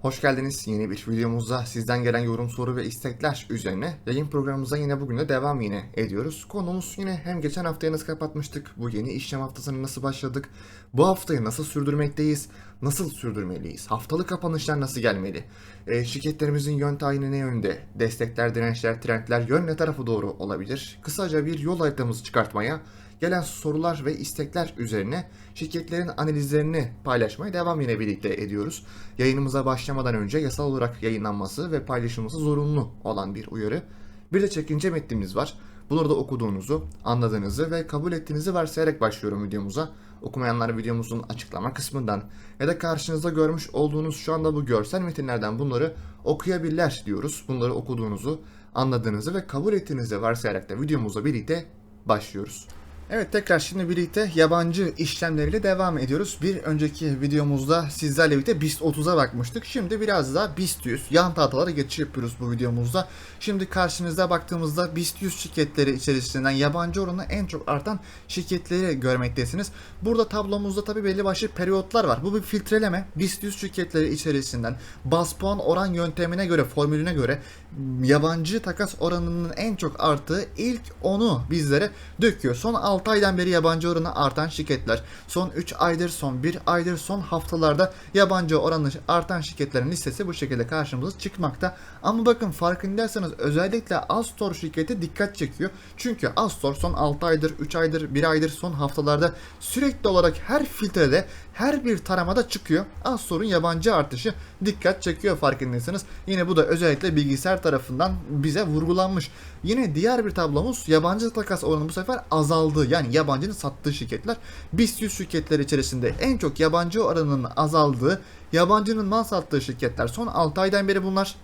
Hoş geldiniz. Yeni bir videomuzda sizden gelen yorum, soru ve istekler üzerine yayın programımıza yine bugün de devam yine ediyoruz. Konumuz yine hem geçen haftayı nasıl kapatmıştık, bu yeni işlem haftasını nasıl başladık, bu haftayı nasıl sürdürmekteyiz, nasıl sürdürmeliyiz, haftalık kapanışlar nasıl gelmeli, e, şirketlerimizin yön tayini ne yönde, destekler, dirençler, trendler yön ne tarafı doğru olabilir, kısaca bir yol haritamızı çıkartmaya gelen sorular ve istekler üzerine şirketlerin analizlerini paylaşmaya devam yine birlikte ediyoruz. Yayınımıza başlamadan önce yasal olarak yayınlanması ve paylaşılması zorunlu olan bir uyarı. Bir de çekince metnimiz var. Bunları da okuduğunuzu, anladığınızı ve kabul ettiğinizi varsayarak başlıyorum videomuza. Okumayanlar videomuzun açıklama kısmından ya da karşınızda görmüş olduğunuz şu anda bu görsel metinlerden bunları okuyabilirler diyoruz. Bunları okuduğunuzu, anladığınızı ve kabul ettiğinizi varsayarak da videomuzla birlikte başlıyoruz. Evet tekrar şimdi birlikte yabancı işlemleriyle devam ediyoruz. Bir önceki videomuzda sizlerle birlikte BIST 30'a bakmıştık. Şimdi biraz daha BIST 100 yan tahtalara geçiş yapıyoruz bu videomuzda. Şimdi karşınızda baktığımızda BIST 100 şirketleri içerisinden yabancı oranı en çok artan şirketleri görmektesiniz. Burada tablomuzda tabi belli başlı periyotlar var. Bu bir filtreleme. BIST 100 şirketleri içerisinden bas puan oran yöntemine göre, formülüne göre yabancı takas oranının en çok arttığı ilk 10'u bizlere döküyor. Son 6 aydan beri yabancı oranı artan şirketler, son 3 aydır, son 1 aydır, son haftalarda yabancı oranı artan şirketlerin listesi bu şekilde karşımıza çıkmakta. Ama bakın farkındaysanız özellikle Astor şirketi dikkat çekiyor. Çünkü Astor son 6 aydır, 3 aydır, 1 aydır, son haftalarda sürekli olarak her filtrede, her bir taramada çıkıyor. Astor'un yabancı artışı dikkat çekiyor farkındaysanız. Yine bu da özellikle bilgisayar tarafından bize vurgulanmış. Yine diğer bir tablomuz yabancı takas oranı bu sefer azaldı. Yani yabancının sattığı şirketler. BIST 100 şirketler içerisinde en çok yabancı oranının azaldığı, yabancının mal sattığı şirketler son 6 aydan beri bunlar.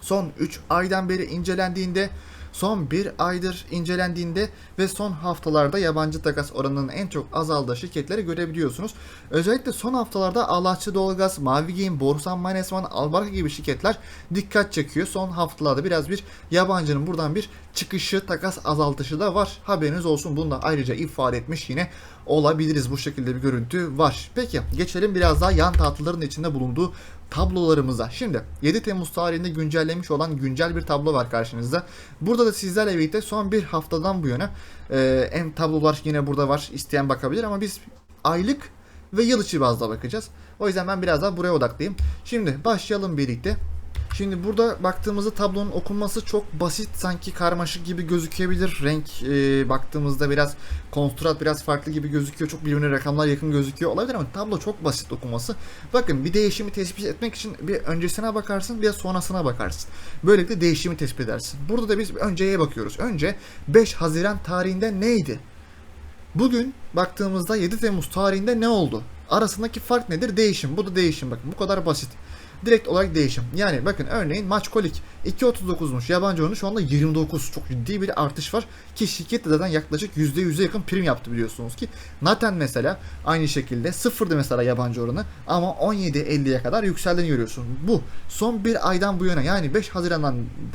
Son 3 aydan beri incelendiğinde son bir aydır incelendiğinde ve son haftalarda yabancı takas oranının en çok azaldığı şirketleri görebiliyorsunuz. Özellikle son haftalarda Allahçı Doğalgaz, Mavi Game, Borsan Manesman, Albarka gibi şirketler dikkat çekiyor. Son haftalarda biraz bir yabancının buradan bir çıkışı, takas azaltışı da var. Haberiniz olsun. Bunu da ayrıca ifade etmiş yine olabiliriz. Bu şekilde bir görüntü var. Peki geçelim biraz daha yan tatlıların içinde bulunduğu tablolarımıza. Şimdi 7 Temmuz tarihinde güncellemiş olan güncel bir tablo var karşınızda. Burada da sizlerle birlikte son bir haftadan bu yana e, hem tablolar yine burada var. İsteyen bakabilir ama biz aylık ve yıl içi bazda bakacağız. O yüzden ben biraz daha buraya odaklıyım. Şimdi başlayalım birlikte. Şimdi burada baktığımızda tablonun okunması çok basit sanki karmaşık gibi gözükebilir. Renk e, baktığımızda biraz konstrat biraz farklı gibi gözüküyor. Çok birbirine rakamlar yakın gözüküyor olabilir ama tablo çok basit okunması. Bakın bir değişimi tespit etmek için bir öncesine bakarsın bir sonrasına bakarsın. Böylelikle değişimi tespit edersin. Burada da biz önceye bakıyoruz. Önce 5 Haziran tarihinde neydi? Bugün baktığımızda 7 Temmuz tarihinde ne oldu? Arasındaki fark nedir? Değişim. Bu da değişim. Bakın bu kadar basit direkt olarak değişim. Yani bakın örneğin maç kolik. 2.39'muş yabancı oranı şu anda 29 çok ciddi bir artış var. Ki şirket de zaten yaklaşık %100'e yakın prim yaptı biliyorsunuz ki. Naten mesela aynı şekilde. Sıfırdı mesela yabancı oranı. Ama 17.50'ye kadar yükseldiğini görüyorsun. Bu son bir aydan bu yana. Yani 5 Haziran'dan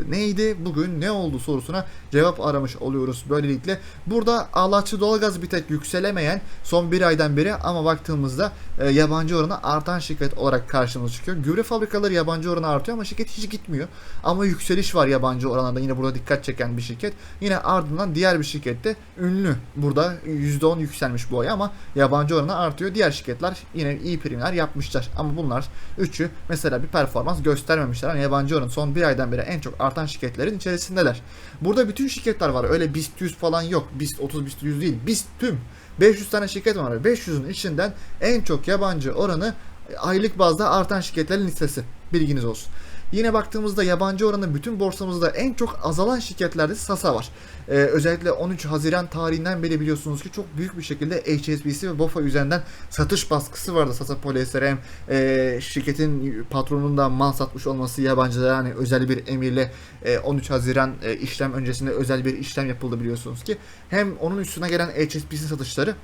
neydi? Bugün ne oldu sorusuna cevap aramış oluyoruz böylelikle. Burada Ağlaççı doğalgaz bir tek yükselemeyen son bir aydan beri ama baktığımızda e, yabancı oranı artan şirket olarak karşımıza çıkıyor. Gübre fabrikaları yabancı oranı artıyor ama şirket hiç gitmiyor. Ama yükseliş var yabancı oranlarda yine burada dikkat çeken bir şirket. Yine ardından diğer bir şirkette ünlü. Burada %10 yükselmiş bu ay ama yabancı oranı artıyor. Diğer şirketler yine iyi primler yapmışlar. Ama bunlar üçü mesela bir performans göstermemişler. Yani yabancı oranı son bir aydan beri en çok artan şirketlerin içerisindeler. Burada bütün şirketler var. Öyle BIST 100 falan yok. BIST 30, BIST 100 değil. BIST tüm 500 tane şirket var. 500'ün içinden en çok yabancı oranı aylık bazda artan şirketlerin listesi. Bilginiz olsun. Yine baktığımızda yabancı oranı bütün borsamızda en çok azalan şirketlerde Sasa var. Ee, özellikle 13 Haziran tarihinden beri biliyorsunuz ki çok büyük bir şekilde HSBC ve BOFA üzerinden satış baskısı vardı Sasa Polyester hem e, şirketin patronunun mal satmış olması yabancılara yani özel bir emirle e, 13 Haziran e, işlem öncesinde özel bir işlem yapıldı biliyorsunuz ki hem onun üstüne gelen HSBC satışları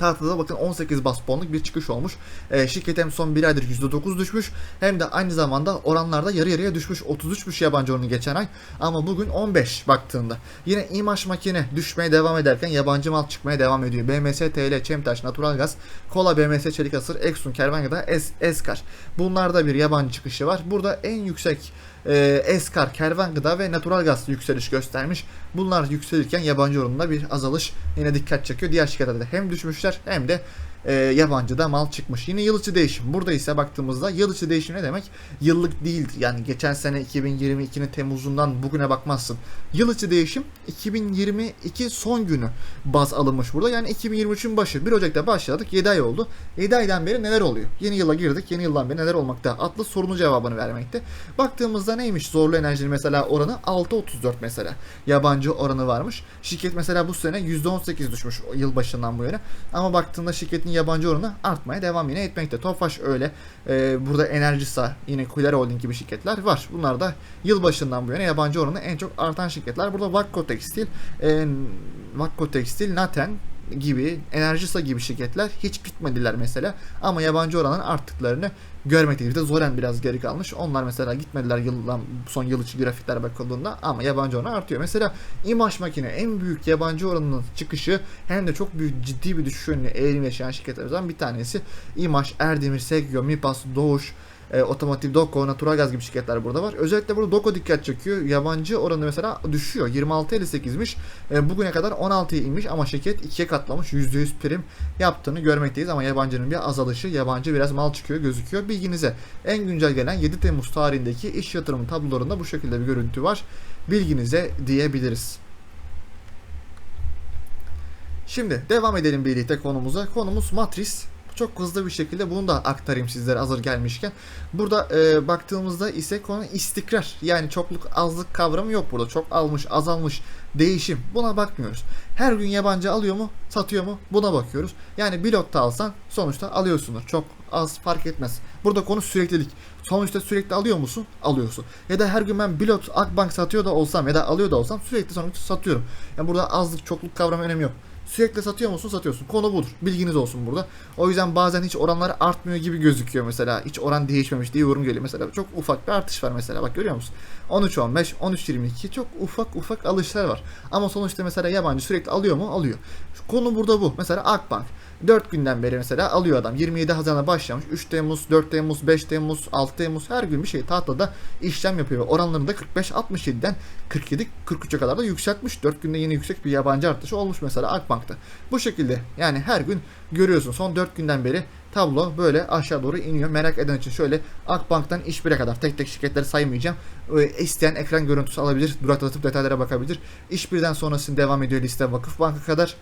Tahtada bakın 18 bas puanlık bir çıkış olmuş. E, şirket hem son bir aydır %9 düşmüş hem de aynı zamanda oranlarda yarı yarıya düşmüş. 33'müş yabancı oranı geçen ay ama bugün 15 baktığında. Yine İmaş makine düşmeye devam ederken yabancı mal çıkmaya devam ediyor. BMS, TL, Çemtaş, Naturalgaz, Kola, BMS, Çelik Asır, Exxon, Kervanya'da Es Eskar. Bunlarda bir yabancı çıkışı var. Burada en yüksek e, Eskar, Kervan Gıda ve Natural Gaz yükseliş göstermiş. Bunlar yükselirken yabancı oranında bir azalış yine dikkat çekiyor. Diğer şirketlerde de hem düşmüşler hem de e, yabancıda mal çıkmış. Yine yıl içi değişim. Burada ise baktığımızda yıl içi değişim ne demek? Yıllık değil. Yani geçen sene 2022'nin Temmuz'undan bugüne bakmazsın. Yıl içi değişim 2022 son günü baz alınmış burada. Yani 2023'ün başı. 1 Ocak'ta başladık. 7 ay oldu. 7 aydan beri neler oluyor? Yeni yıla girdik. Yeni yıldan beri neler olmakta? Adlı sorunun cevabını vermekte. Baktığımızda neymiş? Zorlu enerjinin mesela oranı 6.34 mesela. Yabancı oranı varmış. Şirket mesela bu sene %18 düşmüş yılbaşından bu yana. Ama baktığında şirketin yabancı oranı artmaya devam yine etmekte. Tofaş öyle. Ee, burada Enerjisa yine Kuler Holding gibi şirketler var. Bunlar da yılbaşından bu yana yabancı oranı en çok artan şirketler. Burada Vakko Tekstil, e, Vakko Tekstil, Naten gibi, Enerjisa gibi şirketler hiç gitmediler mesela. Ama yabancı oranın arttıklarını görmekteyiz. Bir de Zoren biraz geri kalmış. Onlar mesela gitmediler yıldan son yıl içi grafikler bakıldığında ama yabancı oranı artıyor. Mesela İmaş makine en büyük yabancı oranının çıkışı hem de çok büyük ciddi bir düşüş yönlü eğilim yaşayan şirketlerden bir tanesi. İmaş, Erdemir, Segyo, Mipas, Doğuş, e, Otomotiv, Doko, Naturalgaz gibi şirketler burada var. Özellikle burada Doko dikkat çekiyor. Yabancı oranı mesela düşüyor. 26.58'miş. E, bugüne kadar 16'ya inmiş ama şirket 2'ye katlamış. %100 prim yaptığını görmekteyiz ama yabancının bir azalışı, yabancı biraz mal çıkıyor gözüküyor. Bilginize en güncel gelen 7 Temmuz tarihindeki iş yatırım tablolarında bu şekilde bir görüntü var. Bilginize diyebiliriz. Şimdi devam edelim birlikte konumuza. Konumuz matris çok hızlı bir şekilde bunu da aktarayım sizlere hazır gelmişken. Burada e, baktığımızda ise konu istikrar. Yani çokluk azlık kavramı yok burada. Çok almış, azalmış, değişim. Buna bakmıyoruz. Her gün yabancı alıyor mu, satıyor mu? Buna bakıyoruz. Yani bir lotta alsan sonuçta alıyorsundur. Çok az fark etmez. Burada konu süreklilik. Sonuçta sürekli alıyor musun? Alıyorsun. Ya da her gün ben Bilot Akbank satıyor da olsam ya da alıyor da olsam sürekli sonuçta satıyorum. Yani burada azlık çokluk kavramı önemi yok. Sürekli satıyor musun? Satıyorsun. Konu budur. Bilginiz olsun burada. O yüzden bazen hiç oranlar artmıyor gibi gözüküyor mesela. Hiç oran değişmemiş diye yorum geliyor. Mesela çok ufak bir artış var mesela. Bak görüyor musun? 13-15, 13-22 çok ufak ufak alışlar var. Ama sonuçta mesela yabancı sürekli alıyor mu? Alıyor. Konu burada bu. Mesela Akbank. 4 günden beri mesela alıyor adam. 27 Haziran'a başlamış. 3 Temmuz, 4 Temmuz, 5 Temmuz, 6 Temmuz her gün bir şey tahtada işlem yapıyor. Oranlarını da 45-67'den 47-43'e kadar da yükseltmiş. 4 günde yeni yüksek bir yabancı artışı olmuş mesela Akbank'ta. Bu şekilde yani her gün görüyorsun. Son 4 günden beri tablo böyle aşağı doğru iniyor. Merak eden için şöyle Akbank'tan iş bire kadar tek tek şirketleri saymayacağım. Ee, isteyen ekran görüntüsü alabilir. Duraklatıp detaylara bakabilir. İş birden sonrasında devam ediyor liste Vakıfbank'a kadar.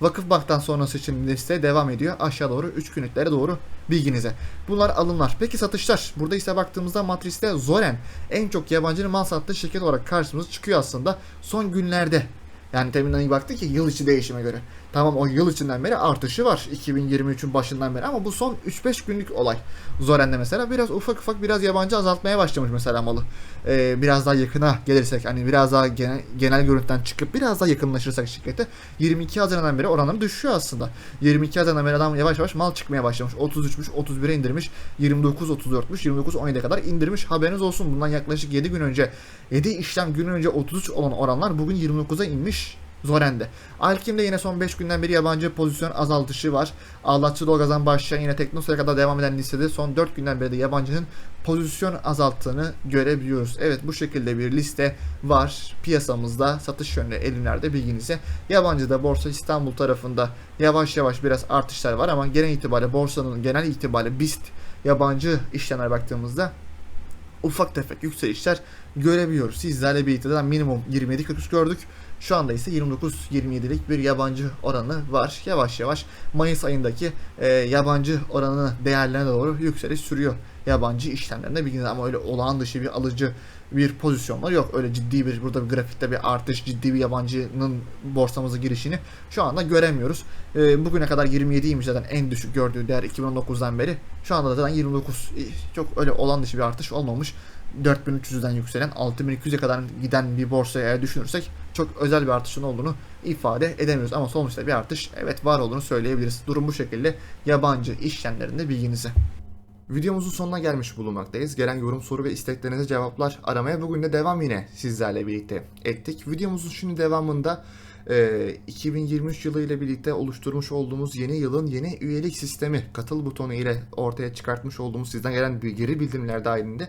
Vakıfbank'tan sonrası için liste devam ediyor. Aşağı doğru 3 günlüklere doğru bilginize. Bunlar alımlar. Peki satışlar. Burada ise baktığımızda matriste Zoren en çok yabancının mal sattığı şirket olarak karşımıza çıkıyor aslında. Son günlerde yani teminden iyi baktı ki yıl içi değişime göre. Tamam o yıl içinden beri artışı var 2023'ün başından beri ama bu son 3-5 günlük olay. Zoren'de mesela biraz ufak ufak biraz yabancı azaltmaya başlamış mesela malı. Ee, biraz daha yakına gelirsek hani biraz daha genel, genel görüntüden çıkıp biraz daha yakınlaşırsak şirkete 22 Haziran'dan beri oranları düşüyor aslında. 22 Haziran'dan beri adam yavaş yavaş mal çıkmaya başlamış. 33'müş 31'e indirmiş. 29 34'müş 29 17'e kadar indirmiş. Haberiniz olsun bundan yaklaşık 7 gün önce 7 işlem gün önce 33 olan oranlar bugün 29'a inmiş. Zoren'de. Alkim'de yine son 5 günden beri yabancı pozisyon azaltışı var. Ağlatçı Dolgaz'dan başlayan yine Teknosa'ya kadar devam eden listede son 4 günden beri de yabancının pozisyon azalttığını görebiliyoruz. Evet bu şekilde bir liste var piyasamızda satış yönlü elimlerde bilginize. Yabancı da Borsa İstanbul tarafında yavaş yavaş biraz artışlar var ama genel itibariyle borsanın genel itibariyle BIST yabancı işlemler baktığımızda ufak tefek yükselişler görebiliyoruz. Sizlerle birlikte de minimum 27-43 gördük. Şu anda ise 29-27'lik bir yabancı oranı var. Yavaş yavaş Mayıs ayındaki e, yabancı oranı değerlerine doğru yükseliş sürüyor yabancı işlemlerinde bilginiz ama öyle olağan dışı bir alıcı bir pozisyonlar yok. Öyle ciddi bir burada bir grafikte bir artış, ciddi bir yabancının borsamıza girişini şu anda göremiyoruz. Ee, bugüne kadar 27'ymiş zaten en düşük gördüğü değer 2019'dan beri. Şu anda da zaten 29. Ee, Çok öyle olan dışı bir artış olmamış. 4300'den yükselen 6200'e kadar giden bir borsaya düşünürsek çok özel bir artışın olduğunu ifade edemiyoruz. Ama sonuçta bir artış evet var olduğunu söyleyebiliriz. Durum bu şekilde yabancı işlemlerinde bilginize. Videomuzun sonuna gelmiş bulunmaktayız. Gelen yorum, soru ve isteklerinize cevaplar aramaya bugün de devam yine sizlerle birlikte ettik. Videomuzun şimdi devamında e, 2023 yılı ile birlikte oluşturmuş olduğumuz yeni yılın yeni üyelik sistemi katıl butonu ile ortaya çıkartmış olduğumuz sizden gelen geri bildirimler dahilinde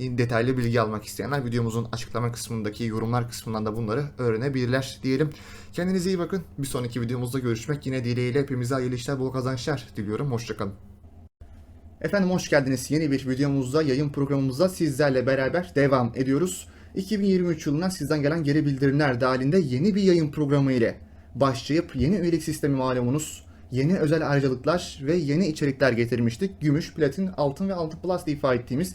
detaylı bilgi almak isteyenler videomuzun açıklama kısmındaki yorumlar kısmından da bunları öğrenebilirler diyelim. Kendinize iyi bakın. Bir sonraki videomuzda görüşmek yine dileğiyle hepimize hayırlı işler, bol kazançlar diliyorum. Hoşçakalın. Efendim hoş geldiniz. Yeni bir videomuzda, yayın programımızda sizlerle beraber devam ediyoruz. 2023 yılından sizden gelen geri bildirimler dahilinde yeni bir yayın programı ile başlayıp yeni üyelik sistemi malumunuz yeni özel ayrıcalıklar ve yeni içerikler getirmiştik. Gümüş, platin, altın ve altın plus diye ifade ettiğimiz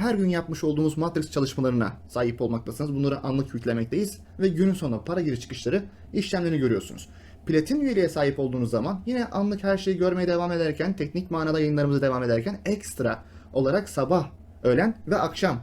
her gün yapmış olduğumuz Matrix çalışmalarına sahip olmaktasınız. Bunları anlık yüklemekteyiz ve günün sonunda para giriş çıkışları işlemlerini görüyorsunuz. Platin üyeliğe sahip olduğunuz zaman yine anlık her şeyi görmeye devam ederken, teknik manada yayınlarımıza devam ederken ekstra olarak sabah, öğlen ve akşam